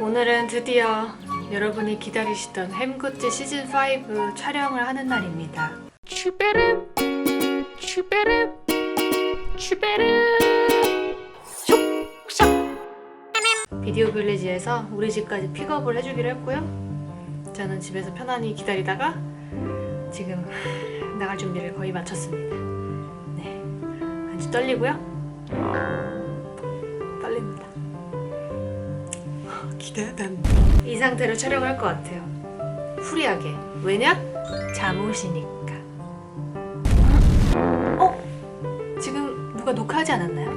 오늘은 드디어 여러분이 기다리시던 햄굿즈 시즌 5 촬영을 하는 날입니다. 추베르 추베르 추베르 비디오 빌리지에서 우리 집까지 픽업을 해주기로 했고요. 저는 집에서 편안히 기다리다가 지금 나갈 준비를 거의 마쳤습니다. 네, 아주 떨리고요. 기대된다. 이 상태로 촬영할 것 같아요. 후리하게. 왜냐? 잠옷이니까. 어? 지금 누가 녹화하지 않았나요?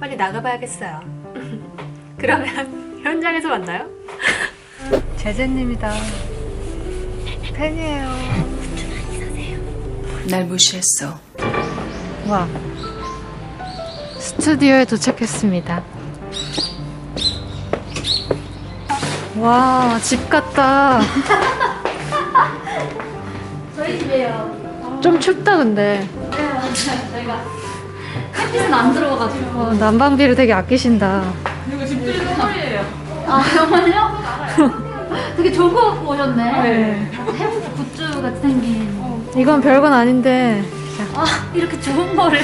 빨리 나가봐야겠어요. 그러면 현장에서 만나요. 제재님이다. 팬이에요. 날 무시했어 와. 스튜디오에 도착했습니다. 와, 집 같다. 저희 집이에요. 좀 춥다, 근데. 네, 맞아요. 저희가 햇빛은 안 들어가가지고. 어, 난방비를 되게 아끼신다. 아, 정말요? 되게 좋은 거 갖고 오셨네. 네. 햄 굿즈 같이 생긴. 이건 별건 아닌데. 아, 이렇게 좋은 거를.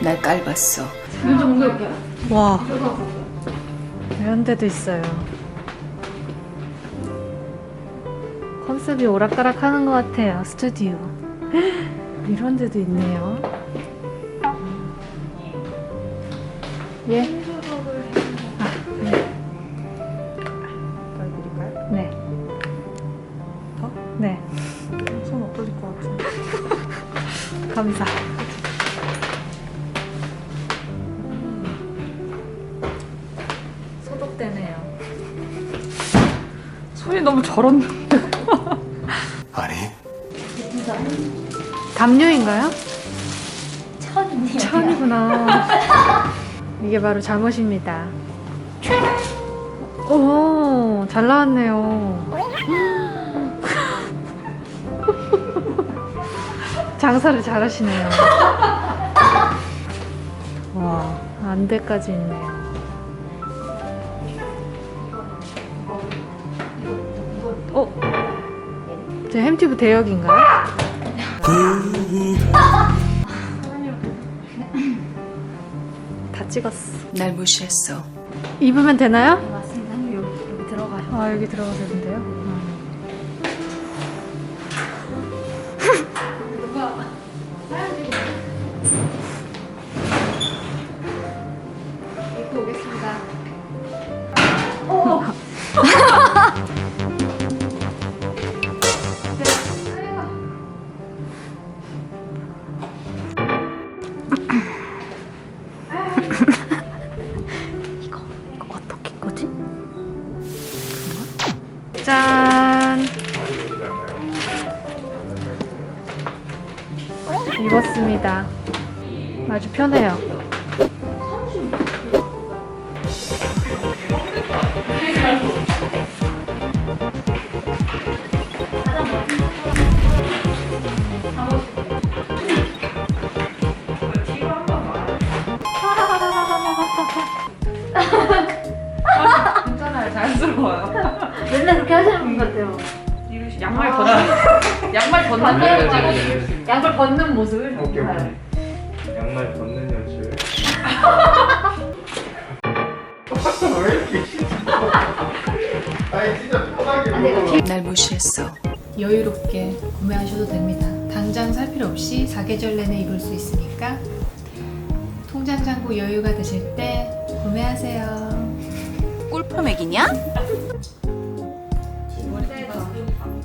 날 깔봤어 눈좀 옮겨올게요. 와. 이런 데도 있어요. 컨셉이 오락가락 하는 것 같아요, 스튜디오. 이런 데도 있네요. 예? 아, 네. 보여드릴까요? 네. 더? 네. 손 없어질 것 같은데. 감사. 소독되네요. 손이 너무 저런. 아 담요인가요? 천이네요. 천이구나. 이게 바로 잠옷입니다. 오, 잘 나왔네요. 장사를 잘 하시네요. 와, 안대까지 있네요. 어? 제 햄티브 대역인가요? 다 찍었어. 날 무시했어 입으면 되나요? 맞습니다. 여기, 여기 들어가요. 아 여기 들어가서 짠! 입었습니다. 아주 편해요. 괜찮아요. 자연스러워요. 맨날 그렇게 하시는 분 같아요. 이러시 양말 벗는 양말 벗는 양말 거 벗는 양말 벗는 모습을 오케이 양말 벗는 연출 왜 이렇게 싫어 아니 진짜 편하게 날 무시했어 여유롭게 구매하셔도 됩니다. 당장 살 필요 없이 4계절 내내 입을 수 있으니까 통장 잔고 여유가 되실 때 구매하세요. 꿀퍼맥이냐?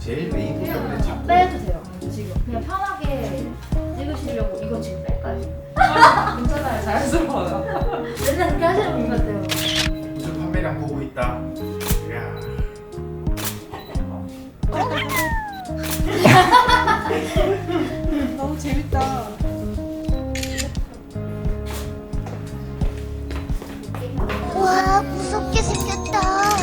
제일 메인 부분에 지금 빼도 돼요. 지금 그냥 편하게 찍으시려고 이거 지금 뺄까요? 괜찮아요. 자연스러워요. 맨날 그렇게 하시는 분 같아요. 무슨 판매량 보고 있다 이야 너무 재밌다. 와 무섭게 생겼다.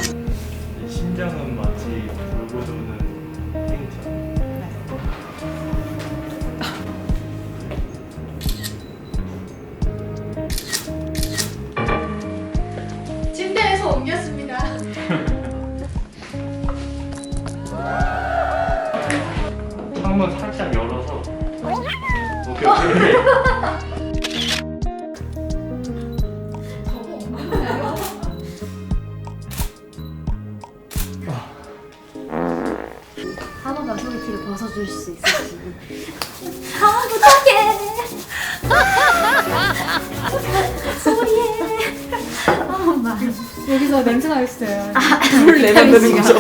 창문 살짝 열어서 오케이 오케이 한호가 소리 티를 벗어줄 수 있을지. 한호 부탁해. 소리해. 여기서 냄새 나 있어요. 아, 물 내면 되는 아, 거죠.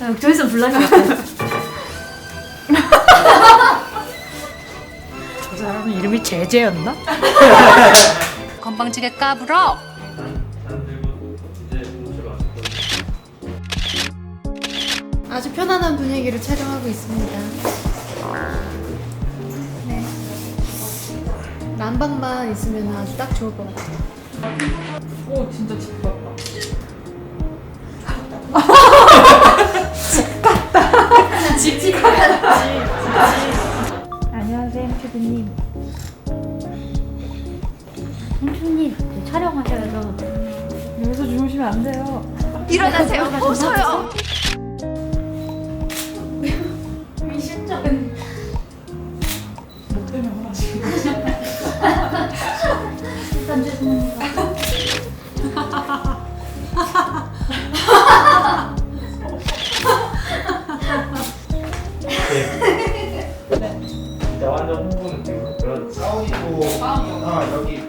아, 조회수 불러주세요. 이름이 제제였나? 건방지게 까불어. 아주 편안한 분위기로 촬영하고 있습니다. 네. 난방만 있으면 아주 딱 좋을 것 같아요. 오 진짜 집 같다. 안녕하세요, 주무시면 안 돼요. 일어나세요. 웃어요. 일단 죄송합니다. 진짜 완전 홍보는 되고 그런 싸우고 아 여기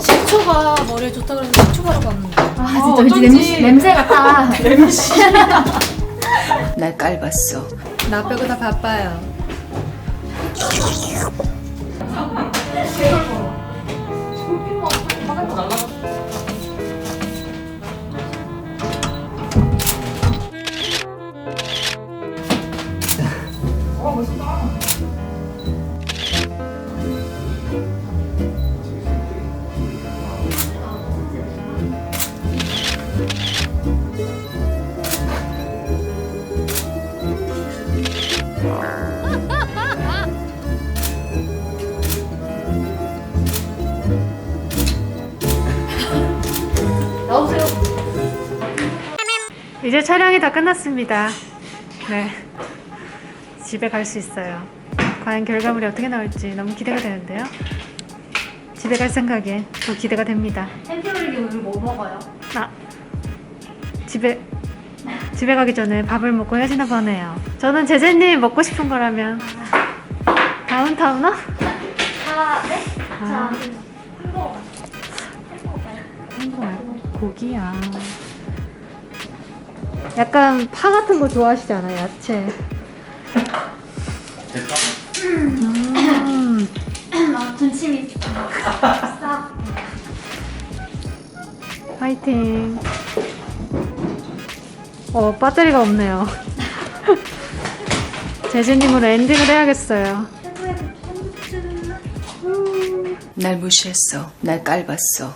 식초가 머리에 좋다 그래서 식초 바로 갔는데. 아, 진짜 왠지 냄새, 냄새 같다. 날 깔봤어. 나 빼고 다 바빠요. 이제 촬영이 다 끝났습니다. 네. 집에 갈 수 있어요. 과연 결과물이 어떻게 나올지 너무 기대가 되는데요. 집에 갈 생각에 더 기대가 됩니다. 템플릿이 오늘 뭐 먹어요? 아, 집에 집에 가기 전에 밥을 먹고 헤어지나 보네요. 저는 제재님 먹고 싶은 거라면 다운타우너? 아, 네? 자, 햄버거. 말고 고기야. 약간 파 같은 거 좋아하시지 않아요? 야채. 음. 아, 군침이 싹. 화이팅. 어, 배터리가 없네요. 제재님으로 엔딩을 해야겠어요. 날 무시했어. 날 깔봤어.